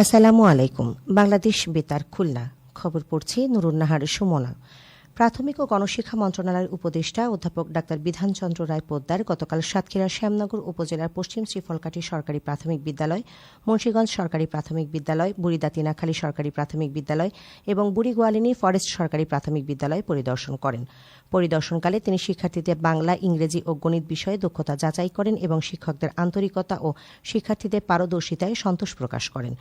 আসসালামু আলাইকুম বাংলাদেশ বেতার খুলনা। খবর পড়ছে নুরুন্নাহার সুমনা। প্রাথমিক ও গণশিক্ষা মন্ত্রণালয়ের উপদেষ্টা অধ্যাপক ডাক্তার বিধানচন্দ্র রায় পোদ্দার গতকাল সাতক্ষীরা শ্যামনগর উপজেলার পশ্চিম শ্রীফলকাঠি সরকারি প্রাথমিক বিদ্যালয়, মুন্সীগঞ্জ সরকারি প্রাথমিক বিদ্যালয় বুড়িদা তিনাখালী সরকারি প্রাথমিক বিদ্যালয় এবং বুড়িগোয়ালিনী ফরেস্ট সরকারি প্রাথমিক বিদ্যালয় পরিদর্শন করেন। পরিদর্শনকালে তিনি শিক্ষার্থীদের বাংলা, ইংরেজি ও গণিত বিষয়ে দক্ষতা যাচাই করেন এবং শিক্ষকদের আন্তরিকতা ও শিক্ষার্থীদের পারদর্শিতায় সন্তোষ প্রকাশ করেন।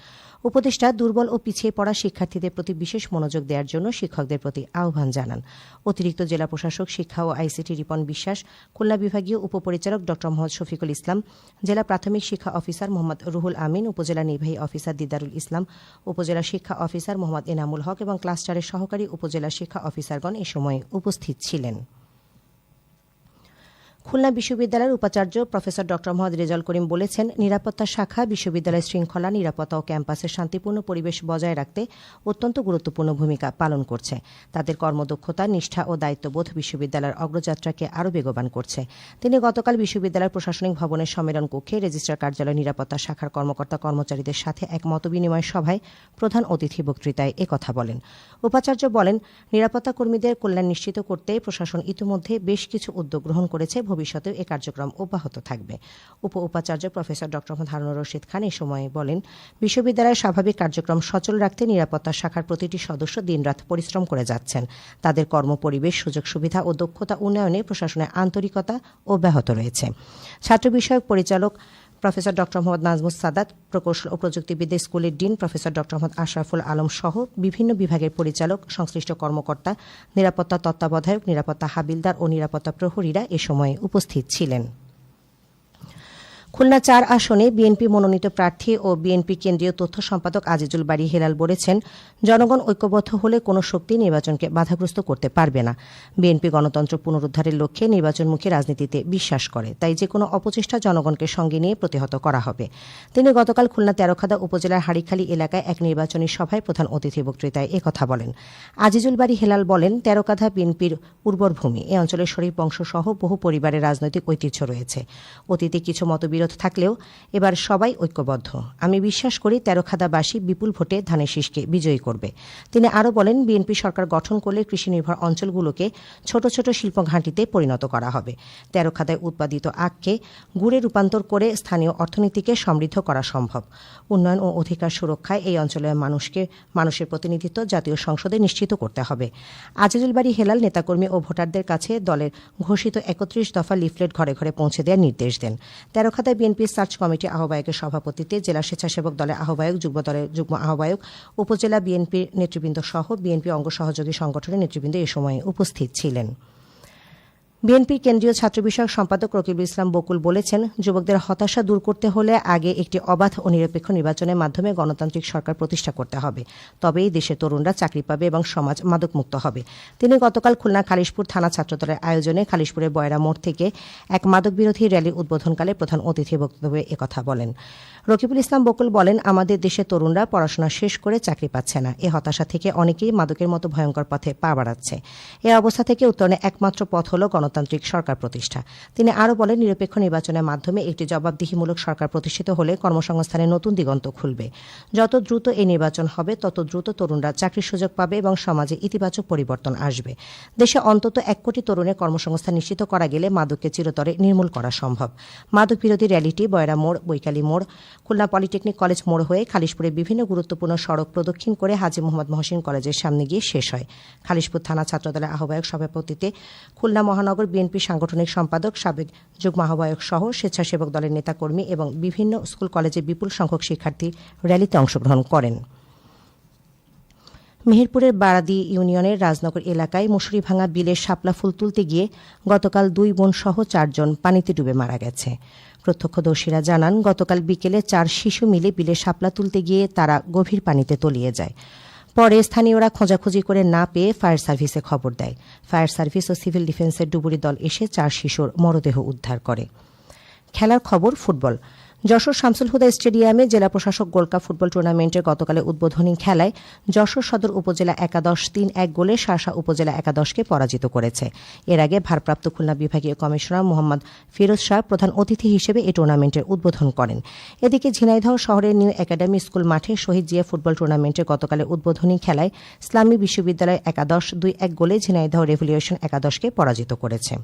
উপদেষ্টা দুর্বল ও পিছিয়ে পড়া শিক্ষার্থীদের প্রতি বিশেষ মনোযোগ দেওয়ার জন্য শিক্ষকদের প্রতি আহ্বান জানান। অতিরিক্ত জেলা প্রশাসক, শিক্ষা ও আইসিটি রিপন বিশ্বাস, খুলনা বিভাগীয় উপপরিচালক ড. মোহাম্মদ শফিকুল ইসলাম, জেলা প্রাথমিক শিক্ষা অফিসার মোহাম্মদ রুহুল আমিন, উপজেলা নির্বাহী অফিসার দিদারুল ইসলাম, উপজেলা শিক্ষা অফিসার মোহাম্মদ এনামুল হক এবং ক্লাস্টারের সহকারী উপজেলা শিক্ষা অফিসারগণ এ সময় উপস্থিত ছিলেন। খুলনা বিশ্ববিদ্যালয়ের উপাচার্য প্রফেসর ড মোহাম্মদ রেজাল করিম বলেছেন, নিরাপত্তা শাখা বিশ্ববিদ্যালয়ের শৃঙ্খলা, নিরাপত্তা ও ক্যাম্পাসের শান্তিপূর্ণ পরিবেশ বজায় রাখতে অত্যন্ত গুরুত্বপূর্ণ ভূমিকা পালন করছে। তাদের কর্মদক্ষতা, নিষ্ঠা ও দায়িত্ববোধ বিশ্ববিদ্যালয়ের অগ্রযাত্রাকে আরও বেগবান করছে। তিনি গতকাল বিশ্ববিদ্যালয়ের প্রশাসনিক ভবনের সম্মেলন কক্ষে রেজিস্ট্রার কার্যালয় নিরাপত্তা শাখার কর্মকর্তা কর্মচারীদের সাথে এক মতবিনিময় সভায় প্রধান অতিথি বক্তৃতায় একথা বলেন। উপাচার্য বলেন নিরাপত্তা কর্মীদের কল্যাণ নিশ্চিত করতে প্রশাসন ইতিমধ্যে বেশ কিছু উদ্যোগ গ্রহণ করেছে ভবিষ্যতেও এ কার্যক্রম অব্যাহত থাকবে। উপ উপাচার্য প্রফেসর ড হারুনুর রশিদ খান এ সময় বলেন, বিশ্ববিদ্যালয়ের স্বাভাবিক কার্যক্রম সচল রাখতে নিরাপত্তা শাখার প্রতিটি সদস্য দিনরাত পরিশ্রম করে যাচ্ছেন। তাদের কর্মপরিবেশ সুযোগ সুবিধা ও দক্ষতা উন্নয়নে প্রশাসনের আন্তরিকতা অব্যাহত রয়েছে। ছাত্র বিষয়ক পরিচালক প্রফেসর ডক্টর মোহাম্মদ নাজমুস সাদাত, প্রকৌশল ও প্রযুক্তিবিদ্যা স্কুলের dean professor doctor Mohammad Ashraful Alam সহ বিভিন্ন বিভাগের পরিচালক, সংশ্লিষ্ট কর্মকর্তা, নিরাপত্তা তত্ত্বাবধায়ক, নিরাপত্তা হাবিলদার ও নিরাপত্তা প্রহরীরা এ সময় উপস্থিত ছিলেন। খুলনা চার আসনে বিএনপি মনোনীত প্রার্থী ও বিএনপি কেন্দ্রীয় তথ্য সম্পাদক আজিজুল বাড়ি হেলাল বলেছেন, জনগণ ঐক্যবদ্ধ হলে কোনো শক্তি নির্বাচনকে বাধাগ্রস্ত করতে পারবে না। বিএনপি গণতন্ত্র পুনরুদ্ধারের লক্ষ্যে নির্বাচনমুখী রাজনীতিতে বিশ্বাস করে, তাই যে কোনো অপচেষ্টা জনগণকে সঙ্গে নিয়ে প্রতিহত করা হবে। তিনি গতকাল খুলনা তেরোখাদা উপজেলার হাড়িখালী এলাকায় এক নির্বাচনী সভায় প্রধান অতিথি বক্তৃতায় একথা বলেন। আজিজুল বাড়ি হেলাল বলেন তেরোকাধা বিএনপির উর্বর ভূমি এ অঞ্চলের শরীফ বংশসহ বহু পরিবারের রাজনৈতিক ঐতিহ্য রয়েছে। অতীতে কিছু মতবিরোধ থাকলেও এবার সবাই ঐক্যবদ্ধ। আমি বিশ্বাস করি তেরোখাদাবাসী বিপুল ভোটে ধানের শীষকে বিজয়ী করবে। তিনি আরও বলেন, বিএনপি সরকার গঠন করলে কৃষি নির্ভর অঞ্চলগুলোকে ছোট ছোট শিল্প ঘাঁটিতে পরিণত করা হবে। তেরোখাদায় উৎপাদিত আখকে গুড়ে রূপান্তর করে স্থানীয় অর্থনীতিকে সমৃদ্ধ করা সম্ভব। উন্নয়ন ও অধিকার সুরক্ষায় এই অঞ্চলের মানুষকে, মানুষের প্রতিনিধিত্ব জাতীয় সংসদে নিশ্চিত করতে হবে। আজিজুল বাড়ি হেলাল নেতাকর্মী ও ভোটারদের কাছে দলের ঘোষিত একত্রিশ দফা লিফলেট ঘরে ঘরে পৌঁছে দেওয়ার নির্দেশ দেন। তেরোখাদায় বিএনপি সার্চ কমিটি আহ্বায়কের সভাপতিতে জেলা স্বেচ্ছাসেবক দলের আহ্বায়ক, যুগ্ম দলের যুগ্ম আহ্বায়ক, উপজেলা বিএনপির নেতৃবৃন্দ সহ বিএনপি অঙ্গ সহযোগী সংগঠনের নেতৃবৃন্দ এ সময় উপস্থিত ছিলেন। বিএনপির কেন্দ্রীয় ছাত্র বিষয়ক সম্পাদক রকিবুল ইসলাম বকুল বলেছেন, যুবকদের হতাশা দূর করতে হলে আগে একটি অবাধ ও নিরপেক্ষ নির্বাচনের মাধ্যমে গণতান্ত্রিক সরকার প্রতিষ্ঠা করতে হবে। তবেই দেশের তরুণরা চাকরি পাবে এবং সমাজ মাদকমুক্ত হবে। তিনি গতকাল খুলনা খালিশপুর থানা ছাত্রদলের আয়োজনে খালিশপুরের বয়রা মোড় থেকে এক মাদক বিরোধী র্যালি উদ্বোধনকালে প্রধান অতিথি বক্তব্যে একথা বলেন। রকিবুল ইসলাম বকুল বলেন, আমাদের দেশের তরুণরা পড়াশোনা শেষ করে চাকরি পাচ্ছে না। এ হতাশা থেকে অনেকেই মাদকের মতো ভয়ঙ্কর পথে পা বাড়াচ্ছে। এ অবস্থা থেকে উত্তরণে একমাত্র পথ হল গণতান্ত্রিক সরকার প্রতিষ্ঠা। তিনি আরও বলেন, নিরপেক্ষ নির্বাচনের মাধ্যমে একটি জবাবদিহিমূলক সরকার প্রতিষ্ঠিত হলে কর্মসংস্থানের নতুন দিগন্ত খুলবে। যত দ্রুত এই নির্বাচন হবে, তত দ্রুত তরুণরা চাকরির সুযোগ পাবে এবং সমাজে ইতিবাচক পরিবর্তন আসবে। দেশে অন্তত এক কোটি তরুণের কর্মসংস্থান নিশ্চিত করা গেলে মাদককে চিরতরে নির্মূল করা সম্ভব। মাদক বিরোধী র্যালিটি, বয়রা মোড়, বৈকালী মোড়, খুলনা পলিটেকনিক কলেজ মোড় হয়ে খালিশপুরে বিভিন্ন গুরুত্বপূর্ণ সড়ক প্রদক্ষিণ করে হাজি মোহাম্মদ মহসিন কলেজের সামনে গিয়ে শেষ হয়। খালিশপুর থানা ছাত্রদলের আহ্বায়ক সভাপতিতে খুলনা মহানগর বিএনপি সাংগঠনিক সম্পাদক সাবেক যুগ্ম আহ্বায়ক সহ স্বেচ্ছাসেবক দলের নেতাকর্মী এবং বিভিন্ন স্কুল কলেজে বিপুল সংখ্যক শিক্ষার্থী র্যালিতে অংশগ্রহণ করেন। মেহেরপুরের বারাদি ইউনিয়নের রাজনগর এলাকায় মুসুরি ভাঙা বিলের শাপলা ফুল তুলতে গিয়ে গতকাল দুই বোন সহ চারজন পানিতে ডুবে মারা গেছে। প্রত্যক্ষদর্শীরা জানান, গতকাল বিকেলে চার শিশু মিলে বিলে শাপলা তুলতে গিয়ে তারা গভীর পানিতে তলিয়ে যায়। পরে স্থানীয়রা খোঁজাখুঁজি করে না পেয়ে ফায়ার সার্ভিসে খবর দেয়। ফায়ার সার্ভিস ও সিভিল ডিফেন্সের ডুবুরি দল এসে চার শিশুর মরদেহ উদ্ধার করে। খেলার খবর ফুটবল। যশোর শামসুল হুদা স্টেডিয়ামে জেলা প্রশাসক গোল্ড কাপ ফুটবল টুর্নামেন্টের গতকালে উদ্বোধনী খেলায় যশোর সদর উপজেলা একাদশ তিন এক গোলে শাসা উপজেলা একাদশকে পরাজিত করেছে। এর আগে ভারপ্রাপ্ত খুলনা বিভাগীয় কমিশনার মোহাম্মদ ফিরোজ শাহ প্রধান অতিথি হিসেবে এই টুর্নামেন্টের উদ্বোধন করেন। এদিকে ঝিনাইদহ শহরের নিউ একাডেমি স্কুল মাঠে শহীদ জিয়া ফুটবল টুর্নামেন্টের গতকালে উদ্বোধনী খেলায় ইসলামী বিশ্ববিদ্যালয় একাদশ দুই এক গোলে ঝিনাইদহ রেভলিউশন একাদশকে পরাজিত করেছে।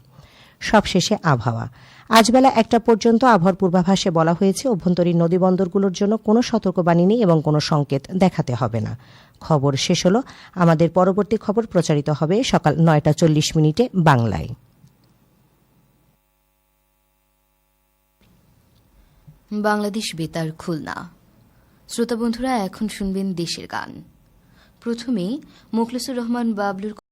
সবশেষে আবহাওয়া। আজ বেলা একটা পর্যন্ত আবহাওয়ার পূর্বাভাসে বলা হয়েছে, অভ্যন্তরীণ নদীবন্দরগুলোর জন্য কোনো সতর্কবাণী নেই এবং কোনো সংকেত দেখাতে হবে না। খবর শেষ হলো। আমাদের পরবর্তী খবর প্রচারিত হবে সকাল নয়টা চল্লিশ মিনিটে বাংলায়। বাংলাদেশ বেতার খুলনা। শ্রোতা বন্ধুরা, এখন শুনবেন দেশের গান। প্রথমে মোখলেসুর রহমান বাবলুর